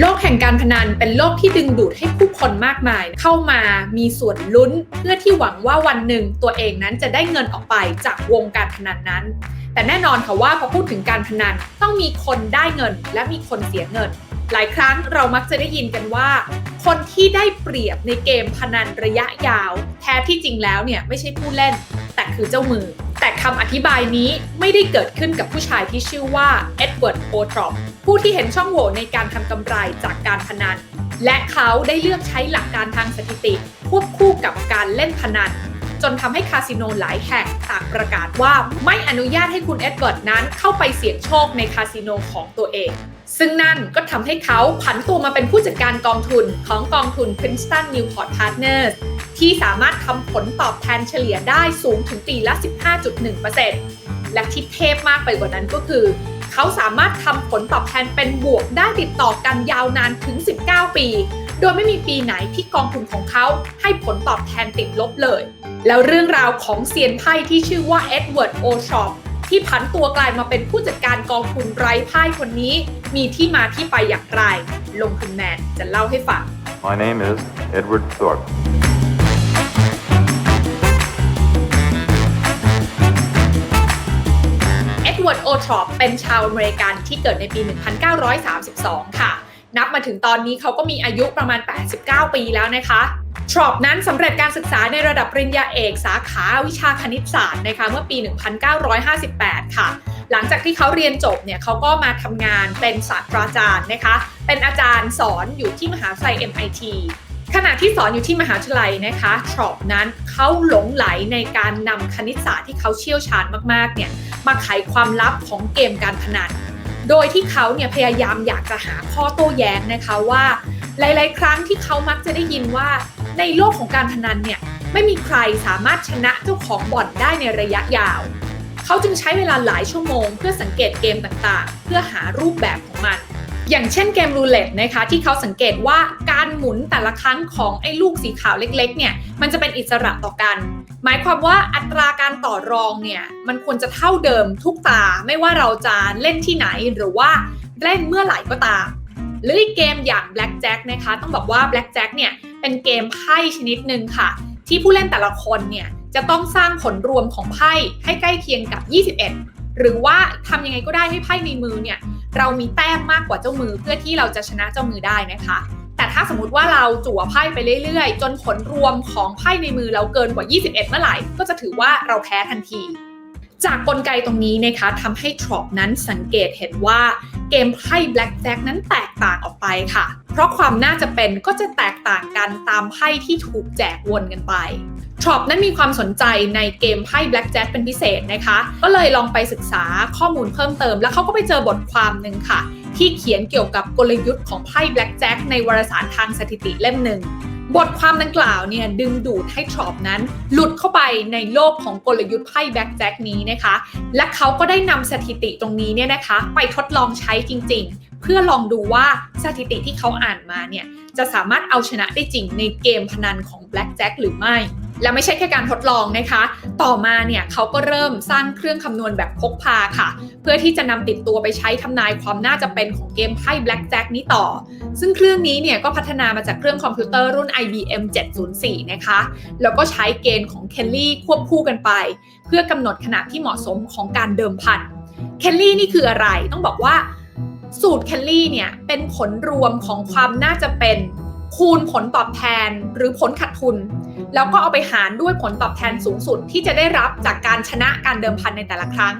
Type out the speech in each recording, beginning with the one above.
โลกแห่งการพนันเป็นโลกที่ดึงดูดให้ผู้คนมากมาย เข้ามามีส่วนลุ้น เพื่อที่หวังว่าวันหนึ่งตัวเองนั้นจะได้เงินออกไปจากวงการพนันนั้น แต่แน่นอนค่ะว่าพอพูดถึงการพนันต้องมีคนได้เงิน และมีคนเสียเงิน หลายครั้งเรามักจะได้ยินกันว่า คนที่ได้เปรียบในเกมพนันระยะยาว แท้ที่จริงแล้วเนี่ยไม่ใช่ผู้เล่น แต่คือเจ้ามือ แต่คำอธิบายนี้ไม่ได้เกิดขึ้นกับผู้ชายที่ชื่อว่าเอ็ดเวิร์ดโอทรอปผู้ที่เห็นช่องโหว่ในการทำกำไรจากการพนัน และเขาได้เลือกใช้หลักการทางสถิติ ควบคู่กับการเล่นพนัน จนทำให้คาสิโนหลายแห่งต่างประกาศว่าไม่อนุญาตให้คุณเอ็ดเวิร์ดนั้นเข้าไปเสี่ยงโชคในคาสิโนของตัวเอง ซึ่งนั่นก็ทำให้เขาผันตัวมาเป็นผู้จัดการกองทุนของกองทุน Princeton Newport Partners ที่สามารถทำผลตอบแทนเฉลี่ยได้สูงถึงปีละ 15.1%และที่เทพมากไปกว่านั้นก็คือ เขาสามารถทำผลตอบแทนเป็นบวกได้ติดต่อกันยาวนานถึง 19 ปี โดยไม่มีปีไหนที่กองทุนของเขาให้ผลตอบแทนติดลบเลย แล้วเรื่องราวของเซียนไพ่ที่ชื่อว่าเอ็ดเวิร์ดโอชอป ที่ผันตัวกลายมาเป็นผู้จัดการกองทุนไร้ไพ่คนนี้ มีที่มาที่ไปอย่างไร ลงทุนแมนจะเล่าให้ฟัง My name is Edward Thorpe. เอ็ดเวิร์ดโอทรอปเป็นชาวอเมริกันที่เกิดในปี 1932 ค่ะ นับมาถึงตอนนี้เขาก็มีอายุประมาณ 89 ปีแล้วนะคะ ทรอปนั้นสำเร็จการศึกษาในระดับปริญญาเอกสาขาวิชาคณิตศาสตร์นะคะเมื่อปี 1958 ค่ะ หลังจากที่เขาเรียนจบเนี่ยเขาก็มาทำงานเป็นศาสตราจารย์นะคะ เป็นอาจารย์สอนอยู่ที่มหาวิทยาลัย MIT ขณะที่สอนอยู่ที่มหาวิทยาลัยนะคะทรอปนั้นเขาหลงไหลในการนำคณิตศาสตร์ที่เขาเชี่ยวชาญมากๆเนี่ยมาไขความลับของเกมการพนันโดยที่เขาเนี่ยพยายามอยากจะหาข้อโต้แย้งนะคะว่า หลาย ๆ ครั้งที่เขามักจะได้ยินว่า ในโลกของการพนันเนี่ยไม่มีใครสามารถชนะเจ้าของบ่อนได้ในระยะยาว เขาจึงใช้เวลาหลายชั่วโมง เพื่อสังเกตเกมต่างๆ เพื่อหารูปแบบของมัน อย่างเช่นเกมรูเล็ตนะคะที่เขาสังเกตว่าการหมุนแต่ละครั้งของไอ้ลูกสีขาวเล็กๆเนี่ยมันจะเป็นอิสระต่อกัน หมายความว่าอัตราการต่อรองเนี่ยมันควรจะเท่าเดิมทุกตาไม่ว่าเราจะเล่นที่ไหนหรือว่าเล่นเมื่อไหร่ก็ตาม หรืออีกเกมอย่าง Black Jack นะคะต้องบอกว่า Black Jack เนี่ย เป็นเกมไพ่ชนิดหนึ่งค่ะ ที่ผู้เล่นแต่ละคนเนี่ยจะต้องสร้างผลรวมของไพ่ให้ใกล้เคียงกับ 21 หรือว่าทำยังไงก็ได้ให้ไพ่ในมือเนี่ยเรามีแต้มมากกว่าเจ้ามือเพื่อที่เราจะชนะเจ้ามือได้นะคะ แต่ถ้าสมมติว่าเราจั่วไพ่ไปเรื่อยๆ จนผลรวมของไพ่ในมือเราเกินกว่า 21 เมื่อไหร่ ก็จะถือว่าเราแพ้ทันที จากกลไกตรงนี้นะคะทำให้ทรอปนั้นสังเกตเห็นว่าเกมไพ่ Black Jack นั้นแตกต่างออกไปค่ะ เพราะความน่าจะเป็นก็จะแตกต่างกันตามไพ่ที่ถูกแจกวนกันไปทรอปนั้นมีความสนใจในเกมไพ่ Black Jack เป็นพิเศษนะคะ ก็เลยลองไปศึกษาข้อมูลเพิ่มเติม แล้วเขาก็ไปเจอบทความหนึ่งค่ะ ที่เขียนเกี่ยวกับกลยุทธ์ของไพ่ Black Jack ในวารสารทางสถิติเล่มหนึ่ง บทความดังกล่าวเนี่ยดึงดูดให้ทรอปนั้น หลุดเข้าไปในโลกของกลยุทธ์ไพ่แบ็กแจ็คนี้นะคะ และเขาก็ได้นำสถิติตรงนี้เนี่ยนะคะ ไปทดลองใช้จริงๆ เพื่อลองดูว่าสถิติที่เขาอ่านมาเนี่ยจะสามารถเอาชนะได้จริงในเกมพนันของแบ็กแจ็คหรือไม่ และไม่ใช่แค่การทดลองนะคะ ต่อมาเนี่ยเขาก็เริ่มสร้างเครื่องคำนวณแบบพกพาค่ะ เพื่อที่จะนำติดตัวไปใช้ทำนายความน่าจะเป็นของเกมไพ่ Black Jack นี้ต่อ ซึ่งเครื่องนี้เนี่ยก็พัฒนามาจากเครื่องคอมพิวเตอร์รุ่น IBM 704 นะคะ แล้วก็ใช้เกณฑ์ของเคลลี่ควบคู่กันไป เพื่อกำหนดขนาดที่เหมาะสมของการเดิมพันเคลลี่นี่คืออะไรต้องบอกว่าสูตรเคลลี่เนี่ยเป็นผลรวมของความน่าจะเป็นคูณผลตอบแทนหรือผลขาดทุน แล้วก็เอาไปหารด้วยผลตอบแทนสูงสุดที่จะได้รับจากการชนะการเดิมพันในแต่ละครั้ง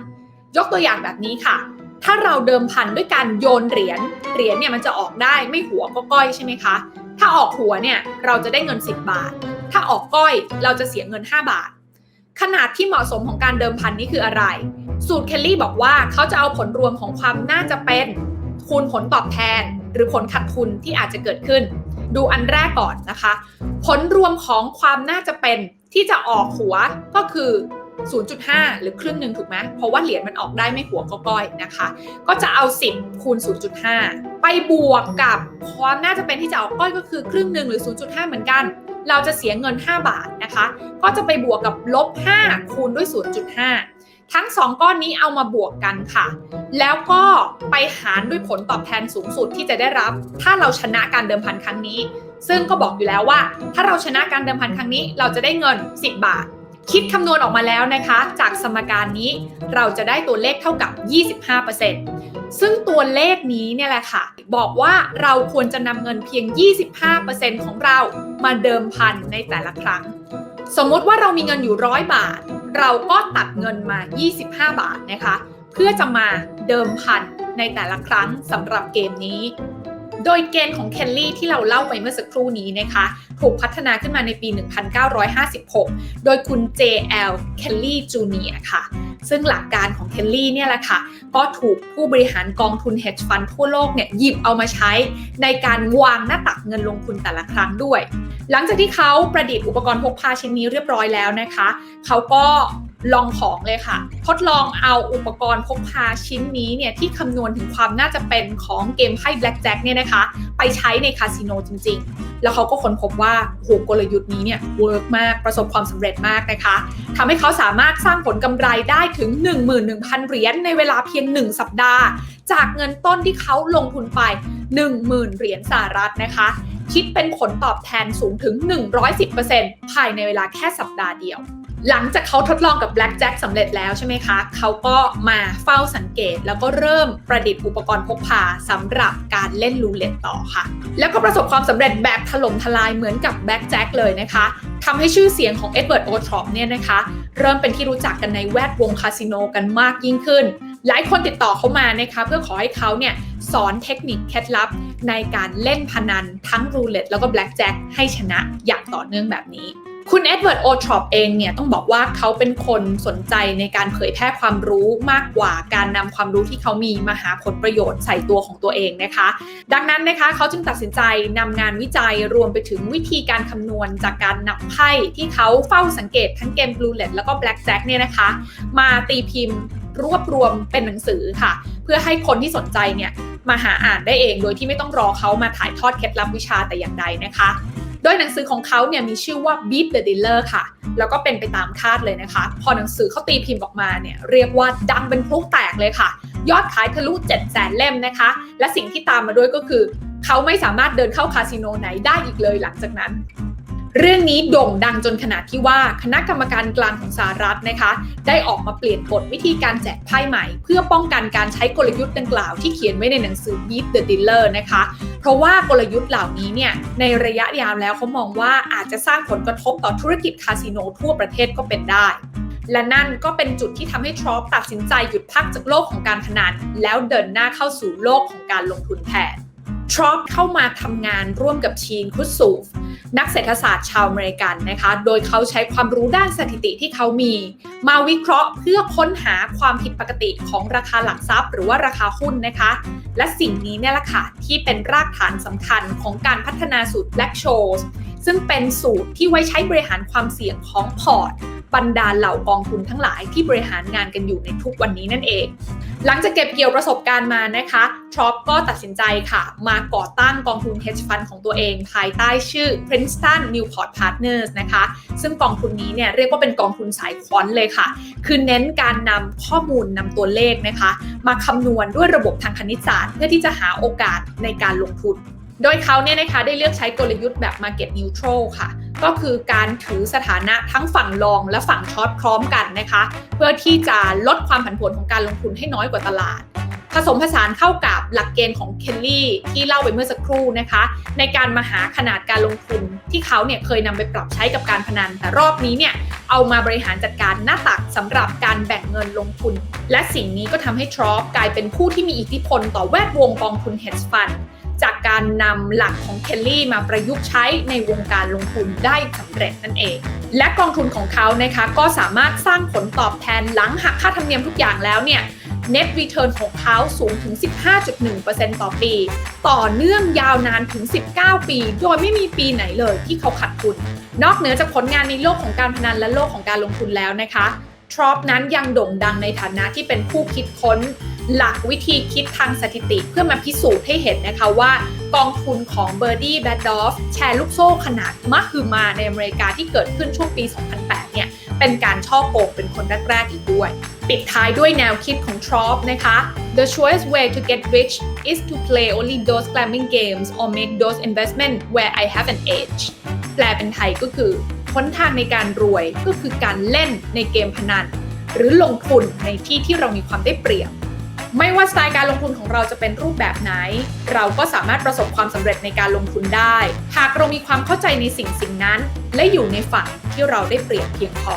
ยกตัวอย่างแบบนี้ค่ะ ถ้าเราเดิมพันด้วยการโยนเหรียญเหรียญเนี่ยมันจะออกได้ไม่หัวก็ก้อยใช่ไหมคะ ถ้าออกหัวเนี่ยเราจะได้เงิน 10 บาท ถ้าออกก้อยเราจะเสียเงิน 5 บาท ขนาดที่เหมาะสมของการเดิมพันนี้คืออะไร สูตรเคลลี่บอกว่าเขาจะเอาผลรวมของความน่าจะเป็นคูณผลตอบแทน หรือผลขาดทุนที่อาจจะเกิดขึ้น ดูอันแรกก่อนนะคะ ผลรวมของความน่าจะเป็นที่จะออกหัวก็คือ 0.5 หรือครึ่งหนึ่งถูกไหมเพราะว่าเหรียญมันออกได้ไม่หัวก็ก้อยนะคะ ก็จะเอา 10 คูณ 0.5 ไปบวกกับความน่าจะเป็นที่จะออกก้อยก็คือครึ่งหนึ่งหรือ 0.5 เหมือนกัน เราจะเสียเงิน 5 บาทนะคะ ก็จะไปบวกกับลบ 5 คูณด้วย 0.5 ทั้ง 2 ก้อนนี้เอามาบวกกันค่ะ แล้วก็ไปหารด้วยผลตอบแทนสูงสุดที่จะได้รับ ถ้าเราชนะการเดิมพันครั้งนี้ ซึ่งก็บอกอยู่แล้วว่า ถ้าเราชนะการเดิมพันครั้งนี้ เราจะได้เงิน 10 บาท คิดคำนวณออกมาแล้วนะคะ จากสมการนี้เราจะได้ตัวเลขเท่ากับ 25%ซึ่งตัวเลขนี้เนี่ยแหละค่ะ บอกว่าเราควรจะนำเงินเพียง 25%ของเรามาเดิมพันในแต่ละครั้ง สมมติว่าเรามีเงินอยู่ร้อยบาท เราก็ตัดเงินมา 25 บาทนะคะ เพื่อจะมาเดิมพันในแต่ละครั้งสำหรับเกมนี้ โดยเกณฑ์ของเคลลี่ที่เราเล่าไปเมื่อสักครู่นี้นะคะ ถูกพัฒนาขึ้นมาในปี 1956 โดยคุณ J.L. Kelly Jr. ค่ะ ซึ่งหลักการของเคลลี่เนี่ยแหละค่ะ ก็ถูกผู้บริหารกองทุน hedge fund ทั่วโลกเนี่ยหยิบเอามาใช้ในการวางหน้าตักเงินลงทุนแต่ละครั้งด้วย หลังจากที่เขาประดิษฐ์อุปกรณ์พกพาชิ้นนี้เรียบร้อยแล้วนะคะ เขาก็ ลองของเลยค่ะ ทดลองเอาอุปกรณ์พกพาชิ้นนี้เนี่ยที่คำนวณถึงความน่าจะเป็นของเกมไพ่ Black Jack เนี่ยนะคะ ไปใช้ในคาสิโนจริง ๆ แล้วเขาก็ค้นพบว่าโหกลยุทธ์นี้เนี่ยเวิร์กมากประสบความสำเร็จมากนะคะทำให้เขาสามารถสร้างผลกำไรได้ถึง 11,000 เหรียญในเวลาเพียง 1 สัปดาห์ จากเงินต้นที่เขาลงทุนไป 10,000 เหรียญสหรัฐนะคะคิดเป็นผลตอบแทนสูงถึง 110%ภายในเวลาแค่สัปดาห์เดียว หลังจากเขาทดลองกับ Black Jack สำเร็จแล้วใช่ไหมคะ เขาก็มาเฝ้าสังเกต แล้วก็เริ่มประดิษฐ์อุปกรณ์พกพาสำหรับการเล่นรูเล็ตต่อค่ะ แล้วก็ประสบความสำเร็จแบบถล่มทลายเหมือนกับ Black Jack เลยนะคะทำให้ชื่อเสียงของเอ็ดเวิร์ดโอทรอปเนี่ยนะคะ เริ่มเป็นที่รู้จักกันในแวดวงคาสิโนกันมากยิ่งขึ้น หลายคนติดต่อเขามานะคะเพื่อขอให้เขาเนี่ยสอนเทคนิคเคล็ดลับในการเล่นพนันทั้งรูเล็ตแล้วก็แบล็กแจ็คให้ชนะอย่างต่อเนื่องแบบนี้ คุณเอ็ดเวิร์ดโอทรอปเองเนี่ยต้องบอกว่าเขาเป็นคนสนใจในการเผยแพร่ความรู้มากกว่าการนำความรู้ที่เขามีมาหาผลประโยชน์ใส่ตัวของตัวเองนะคะ ดังนั้นนะคะเขาจึงตัดสินใจนำงานวิจัยรวมไปถึงวิธีการคำนวณจากการนับไพ่ที่เขาเฝ้าสังเกตทั้งเกมบลูเลตแล้วก็แบล็กแจ็คเนี่ยนะคะ มาตีพิมพ์รวบรวมเป็นหนังสือค่ะ เพื่อให้คนที่สนใจเนี่ยมาหาอ่านได้เองโดยที่ไม่ต้องรอเขามาถ่ายทอดเคล็ดลับวิชาแต่อย่างใดนะคะ โดยหนังสือของเขาเนี่ยมีชื่อว่า Beat the Dealer ค่ะ แล้วก็เป็นไปตามคาดเลยนะคะ พอหนังสือเขาตีพิมพ์ออกมาเนี่ยเรียกว่าดังเป็นพลุแตกเลยค่ะ ยอดขายทะลุ7 0 0 0 0 0เล่มนะคะ และสิ่งที่ตามมาด้วยก็คือ เขาไม่สามารถเดินเข้าคาสิโนไหนได้อีกเลยหลังจากนั้น เรื่องนี้โด่งดังจนขนาดที่ว่าคณะกรรมการกลางของสหรัฐนะคะ ได้ออกมาเปลี่ยนกฎวิธีการแจกไพ่ใหม่ เพื่อป้องกันการใช้กลยุทธ์ดังกล่าวที่เขียนไว้ในหนังสือ Beat the Dealer นะคะ เพราะว่ากลยุทธ์เหล่านี้เนี่ยในระยะยาวแล้วเขามองว่าอาจจะสร้างผลกระทบต่อธุรกิจคาสิโนทั่วประเทศก็เป็นได้ และนั่นก็เป็นจุดที่ทำให้ทรอปตัดสินใจหยุดพักจากโลกของการพนันแล้วเดินหน้าเข้าสู่โลกของการลงทุนแทน ทรอปเข้ามาทำงานร่วมกับชีนคุสูฟนักเศรษฐศาสตร์ชาวอเมริกันนะคะ โดยเขาใช้ความรู้ด้านสถิติที่เขามี มาวิเคราะห์เพื่อค้นหาความผิดปกติของราคาหลักทรัพย์ หรือว่าราคาหุ้นนะคะ และสิ่งนี้เนี่ยแหละค่ะที่เป็นรากฐานสำคัญของการพัฒนาสูตร Black Scholes ซึ่งเป็นสูตรที่ไว้ใช้บริหารความเสี่ยงของพอร์ต บรรดาเหล่ากองทุนทั้งหลายที่บริหารงานกันอยู่ในทุกวันนี้นั่นเอง หลังจากเก็บเกี่ยวประสบการณ์มานะคะทรอปก็ตัดสินใจค่ะ มาก่อตั้งกองทุน hedge fund ของตัวเอง ภายใต้ชื่อ Princeton Newport Partners นะคะ ซึ่งกองทุนนี้เนี่ยเรียกว่าเป็นกองทุนสายควอนเลยค่ะ คือเน้นการนำข้อมูลนำตัวเลขนะคะ มาคำนวณด้วยระบบทางคณิตศาสตร์ เพื่อที่จะหาโอกาสในการลงทุน โดยเขาเนี่ยนะคะได้เลือกใช้กลยุทธ์แบบ Market Neutral ค่ะ ก็คือการถือสถานะทั้งฝั่งลองและฝั่งช็อตพร้อมกันนะคะ เพื่อที่จะลดความผันผวนของการลงทุนให้น้อยกว่าตลาด ผสมผสานเข้ากับหลักเกณฑ์ของเคลลี่ที่เล่าไปเมื่อสักครู่นะคะ ในการมาหาขนาดการลงทุนที่เขาเนี่ยเคยนำไปปรับใช้กับการพนัน แต่รอบนี้เนี่ยเอามาบริหารจัดการหน้าตักสำหรับการแบ่งเงินลงทุน และสิ่งนี้ก็ทำให้ทรอปกลายเป็นผู้ที่มีอิทธิพลต่อแวดวงกองทุน hedge fund จากการนำหลักของเคลลี่มาประยุกต์ใช้ในวงการลงทุนได้สำเร็จนั่นเอง และกองทุนของเขานะคะก็สามารถสร้างผลตอบแทนหลังหักค่าธรรมเนียมทุกอย่างแล้วเนี่ย Net Return ของเขาสูงถึง 15.1%ต่อปี ต่อเนื่องยาวนานถึง 19 ปี โดยไม่มีปีไหนเลยที่เขาขาดทุน นอกเหนือจากผลงานในโลกของการพนันและโลกของการลงทุนแล้วนะคะ ทรอปนั้นยังโด่งดังในฐานะที่เป็นผู้คิดค้น หลักวิธีคิดทางสถิติเพื่อมาพิสูจน์ให้เห็นนะคะว่ากองทุนของ b i r d i e b a d o f f แชร์ลูกโซ่ขนาดมหึมาในอเมริกาที่เกิดขึ้นช่วงปี 2008 เนี่ย เป็นการช่อโกงเป็นคนแรกๆอีกด้วย ปิดท้ายด้วยแนวคิดของ Trop นะคะ The surest way to get rich is to play only those gambling games or make those investment where I have an edge แปลเป็นไทยก็คือหนทางในการรวยก็คือการเล่นในเกมพนัน หรือลงทุนในที่ที่เรามีความได้เปรียบ ไม่ว่าสไตล์การลงทุนของเราจะเป็นรูปแบบไหน เราก็สามารถประสบความสำเร็จในการลงทุนได้ หากเรามีความเข้าใจในสิ่งสิ่งนั้น และอยู่ในฝั่งที่เราได้เปรียบเพียงพอ